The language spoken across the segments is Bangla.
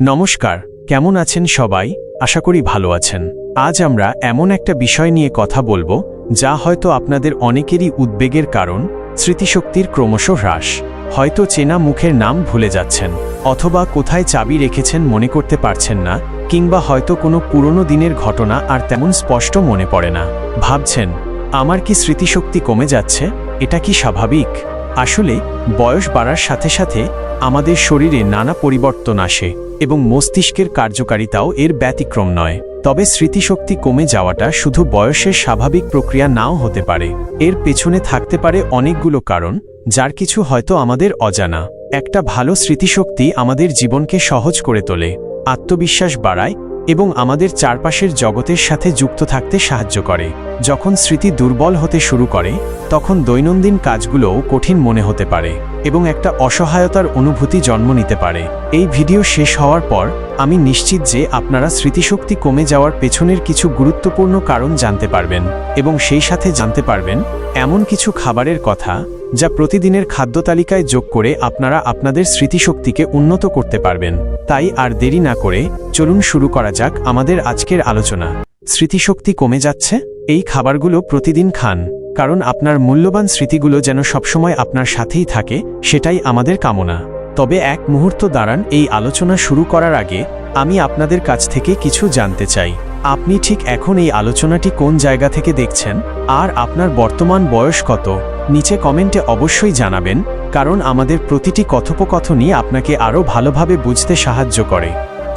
নমস্কার, কেমন আছেন সবাই? আশা করি ভালো আছেন। আজ আমরা এমন একটা বিষয় নিয়ে কথা বলব, যা হয়তো আপনাদের অনেকেরই উদ্বেগের কারণ, স্মৃতিশক্তির ক্রমশ হ্রাস। হয়তো চেনা মুখের নাম ভুলে যাচ্ছেন, অথবা কোথায় চাবি রেখেছেন মনে করতে পারছেন না, কিংবা হয়তো কোনো পুরনো দিনের ঘটনা আর তেমন স্পষ্ট মনে পড়ে না। ভাবছেন, আমার কি স্মৃতিশক্তি কমে যাচ্ছে? এটা কি স্বাভাবিক? আসলে, বয়স বাড়ার সাথে সাথে আমাদের শরীরে নানা পরিবর্তন আসে। এবং মস্তিষ্কের কার্যকারিতাও এর ব্যতিক্রম নয়। তবে স্মৃতিশক্তি কমে যাওয়াটা শুধু বয়সের স্বাভাবিক প্রক্রিয়া নাও হতে পারে। এর পেছনে থাকতে পারে অনেকগুলো কারণ, যার কিছু হয়তো আমাদের অজানা। একটা ভালো স্মৃতিশক্তি আমাদের জীবনকে সহজ করে তোলে। আত্মবিশ্বাস বাড়ায় এবং আমাদের চারপাশের জগতের সাথে যুক্ত থাকতে সাহায্য করে। যখন স্মৃতি দুর্বল হতে শুরু করে, তখন দৈনন্দিন কাজগুলোও কঠিন মনে হতে পারে এবং একটা অসহায়তার অনুভূতি জন্ম নিতে পারে। এই ভিডিও শেষ হওয়ার পর, আমি নিশ্চিত যে আপনারা স্মৃতিশক্তি কমে যাওয়ার পেছনের কিছু গুরুত্বপূর্ণ কারণ জানতে পারবেন এবং সেই সাথে জানতে পারবেন, এমন কিছু খাবারের কথা যা প্রতিদিনের খাদ্য তালিকায় যোগ করে আপনারা আপনাদের স্মৃতিশক্তিকে উন্নত করতে পারবেন। তাই আর দেরি না করে চলুন শুরু করা যাক আমাদের আজকের আলোচনা। স্মৃতিশক্তি কমে যাচ্ছে, এই খাবারগুলো প্রতিদিন খান, কারণ আপনার মূল্যবান স্মৃতিগুলো যেন সবসময় আপনার সাথেই থাকে, সেটাই আমাদের কামনা। তবে এক মুহূর্ত দাঁড়ান, এই আলোচনা শুরু করার আগে আমি আপনাদের কাছ থেকে কিছু জানতে চাই। আপনি ঠিক এখন এই আলোচনাটি কোন জায়গা থেকে দেখছেন? আর আপনার বর্তমান বয়স কত? নিচে কমেন্টে অবশ্যই জানাবেন, কারণ আমাদের প্রতিটি কথোপকথনই আপনাকে আরও ভালোভাবে বুঝতে সাহায্য করে।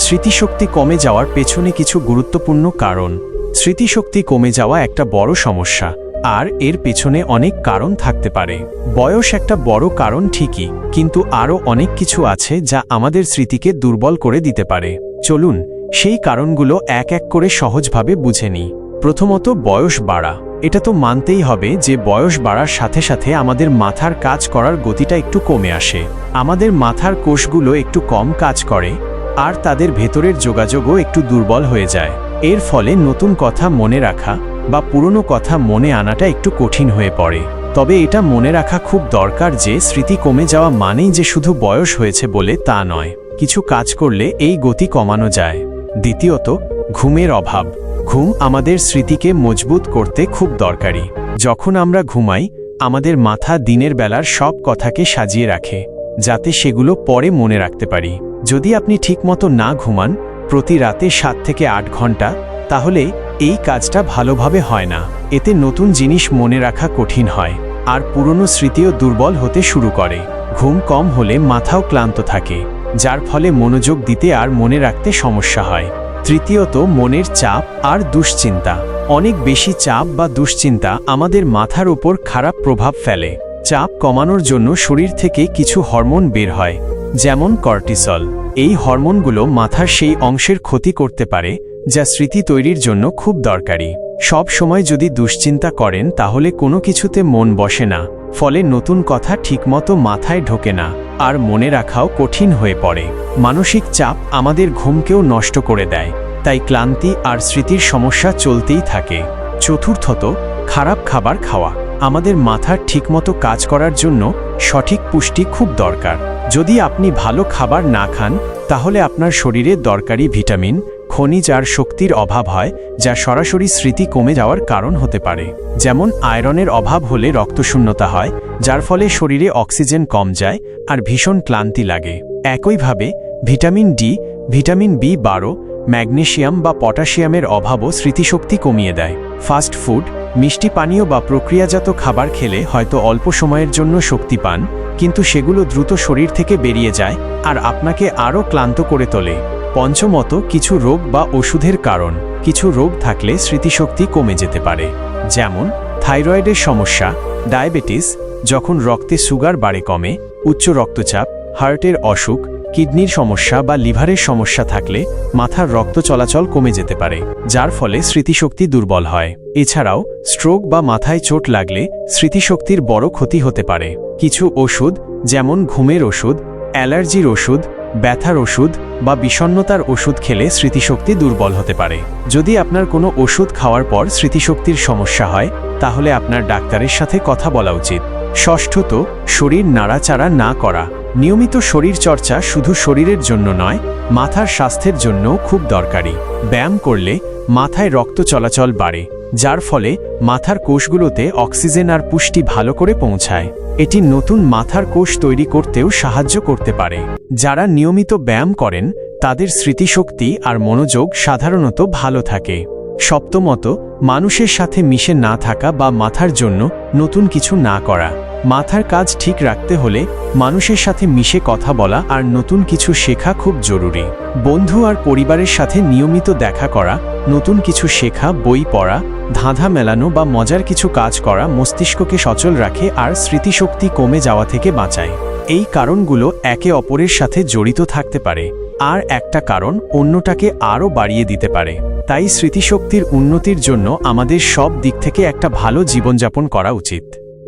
স্মৃতিশক্তি কমে যাওয়ার পেছনে কিছু গুরুত্বপূর্ণ কারণ। স্মৃতিশক্তি কমে যাওয়া একটা বড় সমস্যা, আর এর পেছনে অনেক কারণ থাকতে পারে। বয়স একটা বড় কারণ ঠিকই, কিন্তু আরও অনেক কিছু আছে যা আমাদের স্মৃতিকে দুর্বল করে দিতে পারে। চলুন সেই কারণগুলো এক এক করে সহজভাবে বুঝে নিই। প্রথমত বয়স বাড়া। এটা তো মানতেই হবে যে বয়স বাড়ার সাথে সাথে আমাদের মাথার কাজ করার গতিটা একটু কমে আসে। আমাদের মাথার কোষগুলো একটু কম কাজ করে, আর তাদের ভেতরের যোগাযোগও একটু দুর্বল হয়ে যায়। এর ফলে নতুন কথা মনে রাখা বা পুরনো কথা মনে আনাটা একটু কঠিন হয়ে পড়ে। তবে এটা মনে রাখা খুব দরকার যে স্মৃতি কমে যাওয়া মানেই যে শুধু বয়স হয়েছে বলে তা নয়। কিছু কাজ করলে এই গতি কমানো যায়। দ্বিতীয়ত, ঘুমের অভাব। ঘুম আমাদের স্মৃতিকে মজবুত করতে খুব দরকারি। যখন আমরা ঘুমাই, আমাদের মাথা দিনের বেলার সব কথাকে সাজিয়ে রাখে, যাতে সেগুলো পরে মনে রাখতে পারি। যদি আপনি ঠিকমতো না ঘুমান, প্রতি রাতে সাত থেকে আট ঘণ্টা, তাহলে এই কাজটা ভালোভাবে হয় না। এতে নতুন জিনিস মনে রাখা কঠিন হয়, আর পুরনো স্মৃতিও দুর্বল হতে শুরু করে। ঘুম কম হলে মাথাও ক্লান্ত থাকে। যার ফলে মনোযোগ দিতে আর মনে রাখতে সমস্যা হয়। তৃতীয়ত, মনের চাপ আর দুশ্চিন্তা। অনেক বেশি চাপ বা দুশ্চিন্তা আমাদের মাথার ওপর খারাপ প্রভাব ফেলে। চাপ কমানোর জন্য শরীর থেকে কিছু হরমোন বের হয়, যেমন কর্টিসল। এই হরমোনগুলো মাথার সেই অংশের ক্ষতি করতে পারে, যা স্মৃতি তৈরির জন্য খুব দরকারি। সব সময় যদি দুশ্চিন্তা করেন, তাহলে কোনো কিছুতে মন বসে না, ফলে নতুন কথা ঠিকমতো মাথায় ঢোকে না। আর মনে রাখাও কঠিন হয়ে পড়ে। মানসিক চাপ আমাদের ঘুমকেও নষ্ট করে দেয়, তাই ক্লান্তি আর স্মৃতির সমস্যা চলতেই থাকে। চতুর্থত, খারাপ খাবার খাওয়া। আমাদের মাথার ঠিকমতো কাজ করার জন্য সঠিক পুষ্টি খুব দরকার। যদি আপনি ভালো খাবার না খান, তাহলে আপনার শরীরে দরকারি ভিটামিন খনিজ আর শক্তির অভাব হয়, যা সরাসরি স্মৃতি কমে যাওয়ার কারণ হতে পারে। যেমন, আয়রনের অভাব হলে রক্তশূন্যতা হয়, যার ফলে শরীরে অক্সিজেন কম যায় আর ভীষণ ক্লান্তি লাগে। একইভাবে, ভিটামিন ডি, ভিটামিন বি বারো, ম্যাগনেশিয়াম বা পটাশিয়ামের অভাবও স্মৃতিশক্তি কমিয়ে দেয়। ফাস্ট ফুড, মিষ্টি পানীয় বা প্রক্রিয়াজাত খাবার খেলে হয়তো অল্প সময়ের জন্য শক্তি পান, কিন্তু সেগুলো দ্রুত শরীর থেকে বেরিয়ে যায় আর আপনাকে আরও ক্লান্ত করে তোলে। পঞ্চমত কিছু রোগ বা ওষুধের কারণ। কিছু রোগ থাকলে স্মৃতিশক্তি কমে যেতে পারে। যেমন, থাইরয়েডের সমস্যা, ডায়াবেটিস, যখন রক্তে সুগার বাড়ে কমে, উচ্চ রক্তচাপ, হার্টের অসুখ, কিডনির সমস্যা বা লিভারের সমস্যা থাকলে মাথার রক্ত চলাচল কমে যেতে পারে, যার ফলে স্মৃতিশক্তি দুর্বল হয়। এছাড়াও, স্ট্রোক বা মাথায় চোট লাগলে স্মৃতিশক্তির বড় ক্ষতি হতে পারে। কিছু ওষুধ, যেমন ঘুমের ওষুধ, অ্যালার্জির ওষুধ ব্যথার ওষুধ বা বিষণ্নতার ওষুধ খেলে স্মৃতিশক্তি দুর্বল হতে পারে। যদি আপনার কোনো ওষুধ খাওয়ার পর স্মৃতিশক্তির সমস্যা হয়, তাহলে আপনার ডাক্তারের সাথে কথা বলা উচিত। ষষ্ঠত, শরীর নাড়াচাড়া না করা। নিয়মিত শরীর চর্চা শুধু শরীরের জন্য নয়, মাথার স্বাস্থ্যের জন্যও খুব দরকারি। ব্যায়াম করলে মাথায় রক্ত চলাচল বাড়ে। যার ফলে মাথার কোষগুলোতে অক্সিজেন আর পুষ্টি ভালো করে পৌঁছায়। এটি নতুন মাথার কোষ তৈরি করতেও সাহায্য করতে পারে। যারা নিয়মিত ব্যায়াম করেন, তাদের স্মৃতিশক্তি আর মনোযোগ সাধারণত ভালো থাকে। সপ্তমত, মানুষের সাথে মিশে না থাকা বা মাথার জন্য নতুন কিছু না করা। মাথার কাজ ঠিক রাখতে হলে মানুষের সাথে মিশে কথা বলা আর নতুন কিছু শেখা খুব জরুরি। বন্ধু আর পরিবারের সাথে নিয়মিত দেখা করা, নতুন কিছু শেখা, বই পড়া, ধাঁধা মেলানো বা মজার কিছু কাজ করা মস্তিষ্ককে সচল রাখে আর স্মৃতিশক্তি কমে যাওয়া থেকে বাঁচায়। এই কারণগুলো একে অপরের সাথে জড়িত থাকতে পারে, আর একটা কারণ অন্যটাকে আরও বাড়িয়ে দিতে পারে। তাই স্মৃতিশক্তির উন্নতির জন্য আমাদের সব দিক থেকে একটা ভালো জীবনযাপন করা উচিত।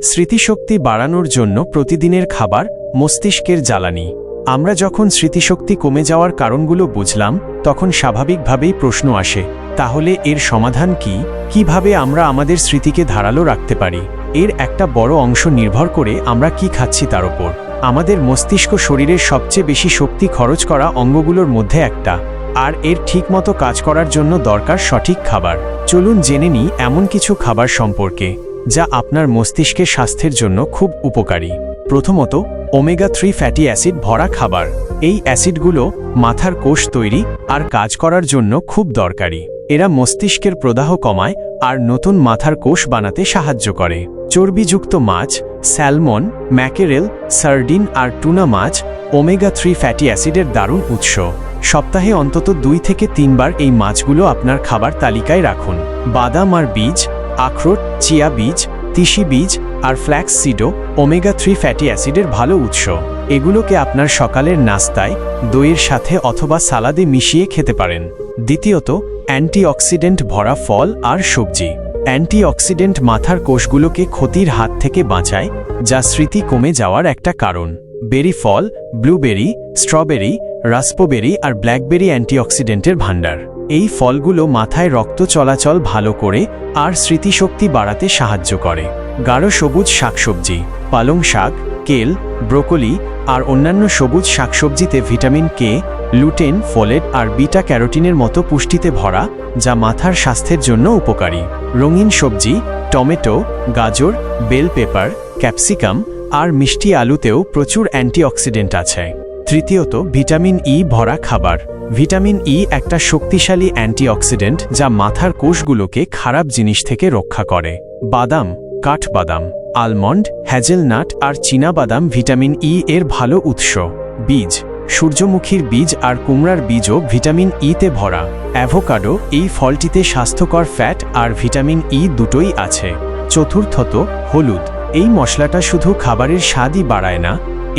স্মৃতিশক্তি বাড়ানোর জন্য প্রতিদিনের খাবার, মস্তিষ্কের জ্বালানি। আমরা যখন স্মৃতিশক্তি কমে যাওয়ার কারণগুলো বুঝলাম, তখন স্বাভাবিকভাবেই প্রশ্ন আসে, তাহলে এর সমাধান কি? কীভাবে আমরা আমাদের স্মৃতিকে ধারালো রাখতে পারি? এর একটা বড় অংশ নির্ভর করে আমরা কি খাচ্ছি তার ওপর আমাদের মস্তিষ্ক শরীরের সবচেয়ে বেশি শক্তি খরচ করা অঙ্গগুলোর মধ্যে একটা, আর এর ঠিকমতো কাজ করার জন্য দরকার সঠিক খাবার। চলুন জেনে নিই এমন কিছু খাবার সম্পর্কে। যা আপনার মস্তিষ্কের স্বাস্থ্যের জন্য খুব উপকারী। প্রথমত ওমেগা থ্রি ফ্যাটি অ্যাসিড ভরা খাবার। এই অ্যাসিডগুলো মাথার কোষ তৈরি আর কাজ করার জন্য খুব দরকারি। এরা মস্তিষ্কের প্রদাহ কমায় আর নতুন মাথার কোষ বানাতে সাহায্য করে। চর্বিযুক্ত মাছ, স্যালমন, ম্যাকেরেল, সার্ডিন আর টুনা মাছ ওমেগা থ্রি ফ্যাটি অ্যাসিডের দারুণ উৎস। সপ্তাহে অন্তত দুই থেকে তিনবার এই মাছগুলো আপনার খাবার তালিকায় রাখুন। বাদাম আর বীজ আখরোট, চিয়া বীজ, তিসি বীজ আর ফ্ল্যাক্স সিডো ওমেগা থ্রি ফ্যাটি অ্যাসিডের ভালো উৎস। এগুলোকে আপনার সকালের নাস্তায়, দইয়ের সাথে অথবা সালাদে মিশিয়ে খেতে পারেন। দ্বিতীয়ত, অ্যান্টিঅক্সিডেন্ট ভরা ফল আর সবজি। অ্যান্টিঅক্সিডেন্ট মাথার কোষগুলোকে ক্ষতির হাত থেকে বাঁচায়, যা স্মৃতি কমে যাওয়ার একটা কারণ। বেরি ফল, ব্লুবেরি, স্ট্রবেরি, রাস্পোবেরি আর ব্ল্যাকবেরি অ্যান্টিঅক্সিডেন্টের ভাণ্ডার। এই ফলগুলো মাথায় রক্ত চলাচল ভালো করে আর স্মৃতিশক্তি বাড়াতে সাহায্য করে। গাঢ় সবুজ শাকসবজি, পালং শাক, কেল, ব্রোকলি আর অন্যান্য সবুজ শাকসবজিতে ভিটামিন কে, লুটেন, ফোলেট আর বিটা ক্যারোটিনের মতো পুষ্টিতে ভরা, যা মাথার স্বাস্থ্যের জন্য উপকারী। রঙিন সবজি, টমেটো, গাজর, বেল পেপার, ক্যাপসিকাম আর মিষ্টি আলুতেও প্রচুর অ্যান্টিঅক্সিডেন্ট আছে। তৃতীয়ত, ভিটামিন ই ভরা খাবার। ভিটামিন ই একটা শক্তিশালী অ্যান্টিঅক্সিডেন্ট যা মাথার কোষগুলোকে খারাপ জিনিস থেকে রক্ষা করে। বাদাম, কাঠবাদাম আলমন্ড হ্যাজেলনাট আর বাদাম ভিটামিন ই এর ভালো উৎস। বীজ, সূর্যমুখীর বীজ আর কুমড়ার বীজও ভিটামিন ইতে ভরা। অ্যাভোকাডো এই ফলটিতে স্বাস্থ্যকর ফ্যাট আর ভিটামিন ই দুটোই আছে। চতুর্থত, হলুদ। এই মশলাটা শুধু খাবারের স্বাদই বাড়ায় না,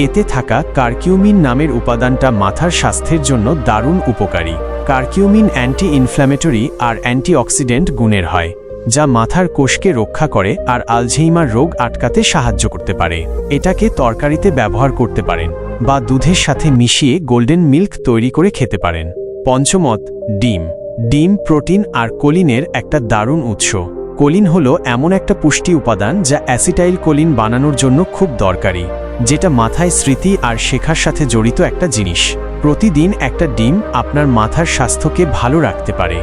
এতে থাকা কার্কিউমিন নামের উপাদানটা মাথার স্বাস্থ্যের জন্য দারুণ উপকারী। কার্কিউমিন অ্যান্টি ইনফ্ল্যামেটরি আর অ্যান্টিঅক্সিডেন্ট গুণের হয়, যা মাথার কোষকে রক্ষা করে আর আলঝেইমার রোগ আটকাতে সাহায্য করতে পারে। এটাকে তরকারিতে ব্যবহার করতে পারেন বা দুধের সাথে মিশিয়ে গোল্ডেন মিল্ক তৈরি করে খেতে পারেন। পঞ্চমত, ডিম। ডিম প্রোটিন আর কোলিনের একটা দারুণ উৎস। কোলিন হলো এমন একটা পুষ্টি উপাদান যা অ্যাসিটাইল কোলিন বানানোর জন্য খুব দরকারি, যেটা মাথায় স্মৃতি আর শেখার সাথে জড়িত একটা জিনিস। প্রতিদিন একটা ডিম আপনার মাথার স্বাস্থ্যকে ভালো রাখতে পারে।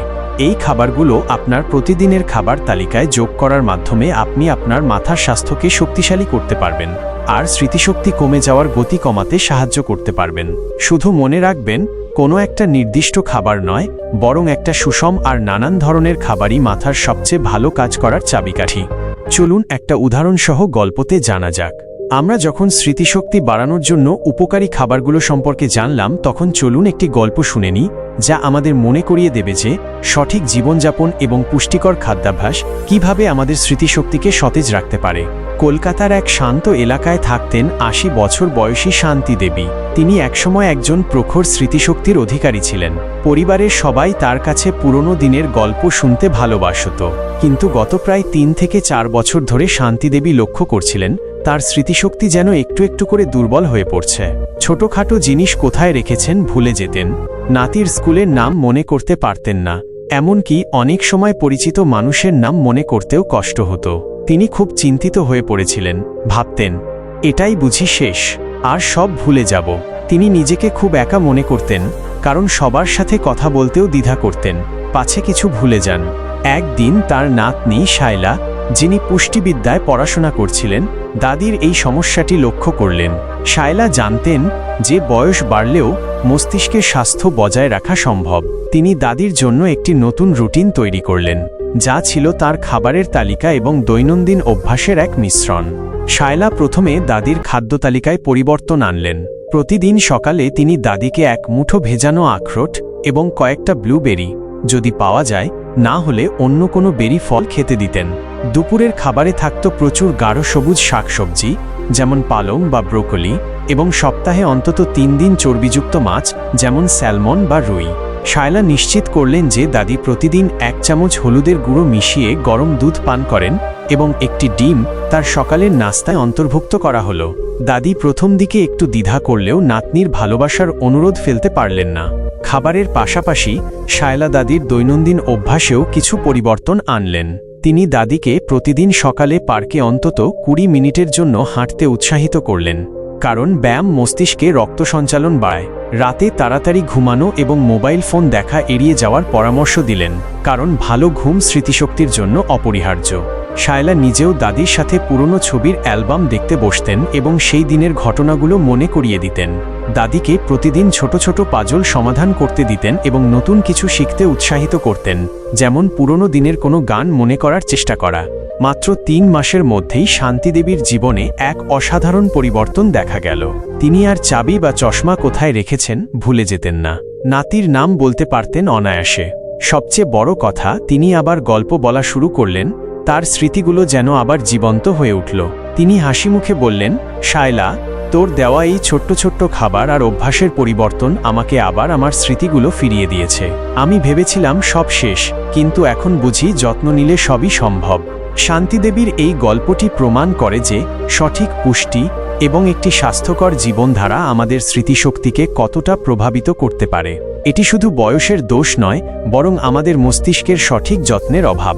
এই খাবারগুলো আপনার প্রতিদিনের খাবার তালিকায় যোগ করার মাধ্যমে আপনি আপনার মাথার স্বাস্থ্যকে শক্তিশালী করতে পারবেন, আর স্মৃতিশক্তি কমে যাওয়ার গতি কমাতে সাহায্য করতে পারবেন। শুধু মনে রাখবেন কোনো একটা নির্দিষ্ট খাবার নয়, বরং একটা সুষম আর নানান ধরনের খাবারই মাথার সবচেয়ে ভালো কাজ করার চাবিকাঠি। চলুন একটা উদাহরণসহ গল্পতে জানা যাক। আমরা যখন স্মৃতিশক্তি বাড়ানোর জন্য উপকারী খাবারগুলো সম্পর্কে জানলাম, তখন চলুন একটি গল্প শুনে নিই, যা আমাদের মনে করিয়ে দেবে যে সঠিক জীবনযাপন এবং পুষ্টিকর খাদ্যাভ্যাস কীভাবে আমাদের স্মৃতিশক্তিকে সতেজ রাখতে পারে। কলকাতার এক শান্ত এলাকায় থাকতেন আশি বছর বয়সী শান্তি দেবী। তিনি একসময় একজন প্রখর স্মৃতিশক্তির অধিকারী ছিলেন। পরিবারের সবাই তার কাছে পুরনো দিনের গল্প শুনতে ভালোবাসত। কিন্তু গত প্রায় তিন থেকে চার বছর ধরে শান্তি দেবী লক্ষ্য করছিলেন তার স্মৃতিশক্তি যেন একটু একটু করে দুর্বল হয়ে পড়ছে। ছোটখাটো জিনিস কোথায় রেখেছেন ভুলে যেতেন। নাতির স্কুলের নাম মনে করতে পারতেন না। এমনকি অনেক সময় পরিচিত মানুষের নাম মনে করতেও কষ্ট হতো। তিনি খুব চিন্তিত হয়ে পড়েছিলেন। ভাবতেন, এটাই বুঝি শেষ, আর সব ভুলে যাব। তিনি নিজেকে খুব একা মনে করতেন, কারণ সবার সাথে কথা বলতেও দ্বিধা করতেন। পাছে কিছু ভুলে যান। একদিন তার নাতনি শায়লা যিনি পুষ্টিবিদ্যায় পড়াশোনা করছিলেন, দাদির এই সমস্যাটি লক্ষ্য করলেন। শায়লা জানতেন যে বয়স বাড়লেও মস্তিষ্কের স্বাস্থ্য বজায় রাখা সম্ভব। তিনি দাদির জন্য একটি নতুন রুটিন তৈরি করলেন, যা ছিল তার খাবারের তালিকা এবং দৈনন্দিন অভ্যাসের এক মিশ্রণ। শায়লা প্রথমে দাদির খাদ্য তালিকায় পরিবর্তন আনলেন। প্রতিদিন সকালে তিনি দাদিকে এক মুঠো ভেজানো আখরোট এবং কয়েকটা ব্লুবেরি, যদি পাওয়া যায়, না হলে অন্য কোনো বেরি ফল খেতে দিতেন। দুপুরের খাবারে থাকত প্রচুর গাঢ় সবুজ শাকসবজি, যেমন পালং বা ব্রোকলি, এবং সপ্তাহে অন্তত তিন দিন চর্বিযুক্ত মাছ, যেমন স্যালমন বা রুই। শায়লা নিশ্চিত করলেন যে দাদি প্রতিদিন এক চামচ হলুদের গুঁড়ো মিশিয়ে গরম দুধ পান করেন এবং একটি ডিম তার সকালের নাস্তায় অন্তর্ভুক্ত করা হলো। দাদি প্রথম দিকে একটু দ্বিধা করলেও নাতনির ভালোবাসার অনুরোধ ফেলতে পারলেন না। খাবারের পাশাপাশি শায়লা দাদির দৈনন্দিন অভ্যাসেও কিছু পরিবর্তন আনলেন। তিনি দাদিকে প্রতিদিন সকালে পার্কে অন্তত কুড়ি মিনিটের জন্য হাঁটতে উৎসাহিত করলেন, কারণ ব্যায়াম মস্তিষ্কে রক্ত সঞ্চালন বাড়ায়। রাতে তাড়াতাড়ি ঘুমানো এবং মোবাইল ফোন দেখা এড়িয়ে যাওয়ার পরামর্শ দিলেন, কারণ ভালো ঘুম স্মৃতিশক্তির জন্য অপরিহার্য। শায়লা নিজেও দাদির সাথে পুরনো ছবির অ্যালবাম দেখতে বসতেন এবং সেই দিনের ঘটনাগুলো মনে করিয়ে দিতেন। দাদিকে প্রতিদিন ছোট ছোট পাজল সমাধান করতে দিতেন এবং নতুন কিছু শিখতে উৎসাহিত করতেন, যেমন পুরনো দিনের কোনো গান মনে করার চেষ্টা করা। মাত্র তিন মাসের মধ্যেই শান্তিদেবীর জীবনে এক অসাধারণ পরিবর্তন দেখা গেল। তিনি আর চাবি বা চশমা কোথায় রেখেছেন ভুলে যেতেন না। নাতির নাম বলতে পারতেন অনায়াসে। সবচেয়ে বড় কথা, তিনি আবার গল্প বলা শুরু করলেন তার স্মৃতিগুলো যেন আবার জীবন্ত হয়ে উঠল। তিনি হাসি মুখে বললেন, শায়লা, তোর দেওয়া এই ছোট্ট ছোট্ট খাবার আর অভ্যাসের পরিবর্তন আমাকে আবার আমার স্মৃতিগুলো ফিরিয়ে দিয়েছে। আমি ভেবেছিলাম সব শেষ, কিন্তু এখন বুঝি যত্ন নিলে সবই সম্ভব। শান্তিদেবীর এই গল্পটি প্রমাণ করে যে, সঠিক পুষ্টি এবং একটি স্বাস্থ্যকর জীবনধারা আমাদের স্মৃতিশক্তিকে কতটা প্রভাবিত করতে পারে। এটি শুধু বয়সের দোষ নয়, বরং আমাদের মস্তিষ্কের সঠিক যত্নের অভাব।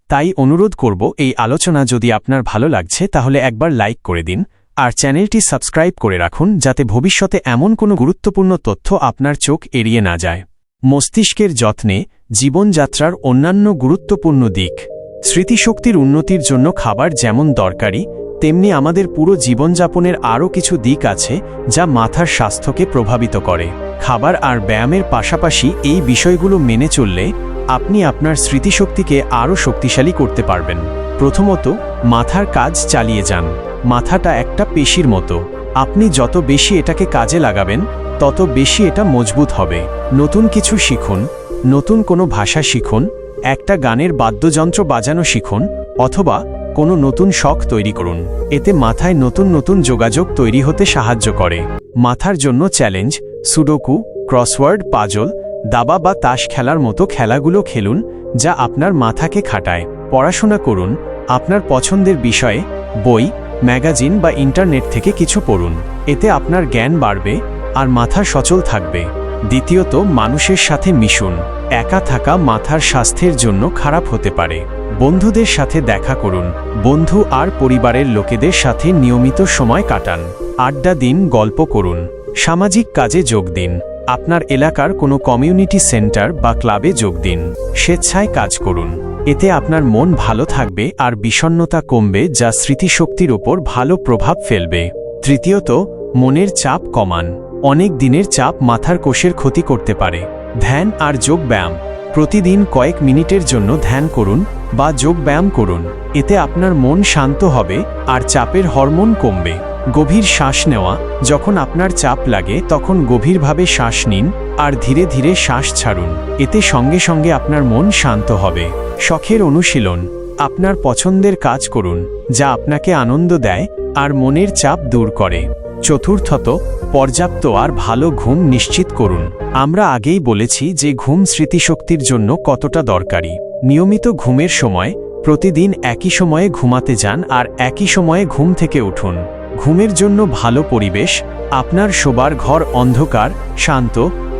তাই অনুরোধ করব এই আলোচনা যদি আপনার ভালো লাগছে তাহলে একবার লাইক করে দিন, আর চ্যানেলটি সাবস্ক্রাইব করে রাখুন যাতে ভবিষ্যতে এমন কোনো গুরুত্বপূর্ণ তথ্য আপনার চোখ এড়িয়ে না যায়। মস্তিষ্কের যত্নে জীবনযাত্রার অন্যান্য গুরুত্বপূর্ণ দিক। স্মৃতিশক্তির উন্নতির জন্য খাবার যেমন দরকারি, তেমনি আমাদের পুরো জীবনযাপনের আরও কিছু দিক আছে যা মাথার স্বাস্থ্যকে প্রভাবিত করে। খাবার আর ব্যায়ামের পাশাপাশি এই বিষয়গুলো মেনে চললে আপনি আপনার স্মৃতিশক্তিকে আরও শক্তিশালী করতে পারবেন। প্রথমত, মাথার কাজ চালিয়ে যান। মাথাটা একটা পেশির মতো। আপনি যত বেশি এটাকে কাজে লাগাবেন, তত বেশি এটা মজবুত হবে। নতুন কিছু শিখুন, নতুন কোনো ভাষা শিখুন, একটা গানের বাদ্যযন্ত্র বাজানো শিখুন, অথবা কোনো নতুন শখ তৈরি করুন। এতে মাথায় নতুন নতুন যোগাযোগ তৈরি হতে সাহায্য করে। মাথার জন্য চ্যালেঞ্জ, সুডোকু, ক্রসওয়ার্ড, পাজল দাবা বা তাস খেলার মতো খেলাগুলো খেলুন, যা আপনার মাথাকে খাটায়। পড়াশোনা করুন, আপনার পছন্দের বিষয়ে, বই, ম্যাগাজিন বা ইন্টারনেট থেকে কিছু পড়ুন। এতে আপনার জ্ঞান বাড়বে, আর মাথা সচল থাকবে। দ্বিতীয়ত, মানুষের সাথে মিশুন। একা থাকা মাথার স্বাস্থ্যের জন্য খারাপ হতে পারে। বন্ধুদের সাথে দেখা করুন। বন্ধু আর পরিবারের লোকেদের সাথে নিয়মিত সময় কাটান। আড্ডা দিন, গল্প করুন। সামাজিক কাজে যোগ দিন। আপনার এলাকার কোনো কমিউনিটি সেন্টার বা ক্লাবে যোগ দিন। স্বেচ্ছায় কাজ করুন। এতে আপনার মন ভালো থাকবে আর বিষণ্নতা কমবে যা স্মৃতিশক্তির ওপর ভালো প্রভাব ফেলবে। তৃতীয়ত, মনের চাপ কমান। অনেক দিনের চাপ মাথার কোষের ক্ষতি করতে পারে। ধ্যান আর যোগ ব্যায়াম প্রতিদিন কয়েক মিনিটের জন্য ধ্যান করুন বা যোগ ব্যায়াম করুন। এতে আপনার মন শান্ত হবে আর চাপের হরমোন কমবে। গভীর শ্বাস নেওয়া, যখন আপনার চাপ লাগে, তখন গভীরভাবে শ্বাস নিন, আর ধীরে ধীরে শ্বাস ছাড়ুন। এতে সঙ্গে সঙ্গে আপনার মন শান্ত হবে। শখের অনুশীলন, আপনার পছন্দের কাজ করুন, যা আপনাকে আনন্দ দেয়, আর মনের চাপ দূর করে। চতুর্থত, পর্যাপ্ত আর ভালো ঘুম নিশ্চিত করুন। আমরা আগেই বলেছি যে ঘুম স্মৃতিশক্তির জন্য কতটা দরকারি। নিয়মিত ঘুমের সময়, প্রতিদিন একই সময়ে ঘুমাতে যান, আর একই সময়ে ঘুম থেকে উঠুন। ঘুমের জন্য ভালো পরিবেশ, আপনার শোবার ঘর অন্ধকার, শান্ত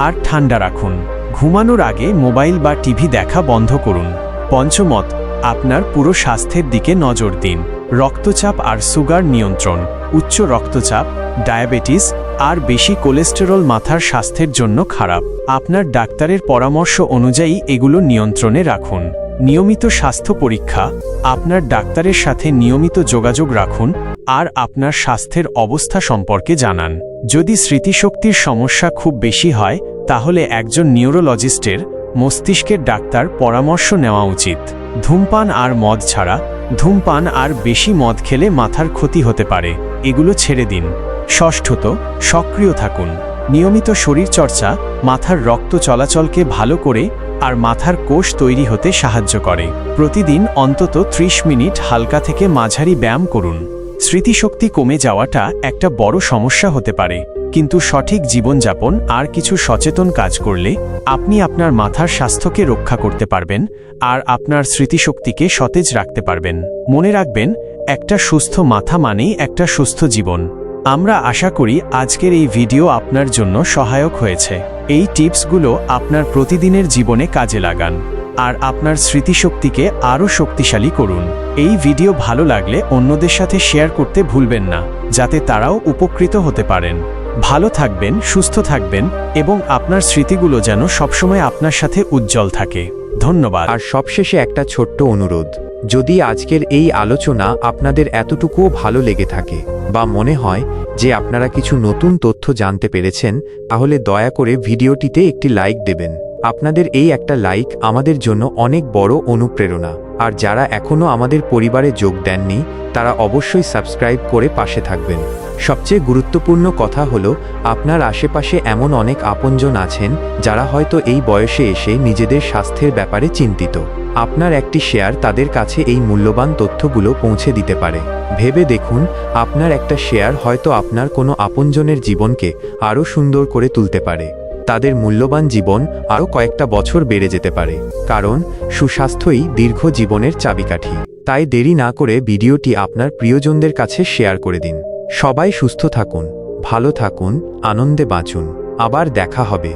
আর ঠান্ডা রাখুন। ঘুমানোর আগে মোবাইল বা টিভি দেখা বন্ধ করুন। পঞ্চমত, আপনার পুরো স্বাস্থ্যের দিকে নজর দিন। রক্তচাপ আর সুগার নিয়ন্ত্রণ, উচ্চ রক্তচাপ, ডায়াবেটিস আর বেশি কোলেস্টেরল মাথার স্বাস্থ্যের জন্য খারাপ। আপনার ডাক্তারের পরামর্শ অনুযায়ী এগুলো নিয়ন্ত্রণে রাখুন। নিয়মিত স্বাস্থ্য পরীক্ষা, আপনার ডাক্তারের সাথে নিয়মিত যোগাযোগ রাখুন আর আপনার স্বাস্থ্যের অবস্থা সম্পর্কে জানান। যদি স্মৃতিশক্তির সমস্যা খুব বেশি হয়, তাহলে একজন নিউরোলজিস্টের মস্তিষ্কের ডাক্তার পরামর্শ নেওয়া উচিত। ধূমপান আর মদ ছাড়া, ধূমপান আর বেশি মদ খেলে মাথার ক্ষতি হতে পারে। এগুলো ছেড়ে দিন। ষষ্ঠত, সক্রিয় থাকুন। নিয়মিত শরীরচর্চা, মাথার রক্ত চলাচলকে ভালো করে আর মাথার কোষ তৈরি হতে সাহায্য করে। প্রতিদিন অন্তত ৩০ মিনিট হালকা থেকে মাঝারি ব্যায়াম করুন। স্মৃতিশক্তি কমে যাওয়াটা একটা বড় সমস্যা হতে পারে। কিন্তু সঠিক জীবনযাপন আর কিছু সচেতন কাজ করলে আপনি আপনার মাথার স্বাস্থ্যকে রক্ষা করতে পারবেন আর আপনার স্মৃতিশক্তিকে সতেজ রাখতে পারবেন। মনে রাখবেন, একটা সুস্থ মাথা মানেই একটা সুস্থ জীবন। আমরা আশা করি আজকের এই ভিডিও আপনার জন্য সহায়ক হয়েছে। এই টিপসগুলো আপনার প্রতিদিনের জীবনে কাজে লাগান। আর আপনার স্মৃতিশক্তিকে আরও শক্তিশালী করুন। এই ভিডিও ভালো লাগলে অন্যদের সাথে শেয়ার করতে ভুলবেন না, যাতে তারাও উপকৃত হতে পারেন। ভালো থাকবেন, সুস্থ থাকবেন এবং আপনার স্মৃতিগুলো যেন সবসময় আপনার সাথে উজ্জ্বল থাকে। ধন্যবাদ। আর সবশেষে একটা ছোট্ট অনুরোধ, যদি আজকের এই আলোচনা আপনাদের এতটুকুও ভালো লেগে থাকে বা মনে হয় যে আপনারা কিছু নতুন তথ্য জানতে পেরেছেন, তাহলে দয়া করে ভিডিওটিতে একটি লাইক দেবেন। আপনাদের এই একটা লাইক আমাদের জন্য অনেক বড় অনুপ্রেরণা। আর যারা এখনও আমাদের পরিবারে যোগ দেননি, তারা অবশ্যই সাবস্ক্রাইব করে পাশে থাকবেন। সবচেয়ে গুরুত্বপূর্ণ কথা হল, আপনার আশেপাশে এমন অনেক আপনজন আছেন, যারা হয়তো এই বয়সে এসে নিজেদের স্বাস্থ্যের ব্যাপারে চিন্তিত। আপনার একটি শেয়ার তাদের কাছে এই মূল্যবান তথ্যগুলো পৌঁছে দিতে পারে। ভেবে দেখুন, আপনার একটা শেয়ার হয়তো আপনার কোনো আপনজনের জীবনকে আরও সুন্দর করে তুলতে পারে। তাদের মূল্যবান জীবন আরও কয়েকটা বছর বেড়ে যেতে পারে, কারণ সুস্বাস্থ্যই দীর্ঘ জীবনের চাবিকাঠি। তাই দেরি না করে ভিডিওটি আপনার প্রিয়জনদের কাছে শেয়ার করে দিন। সবাই সুস্থ থাকুন, ভালো থাকুন, আনন্দে বাঁচুন। আবার দেখা হবে।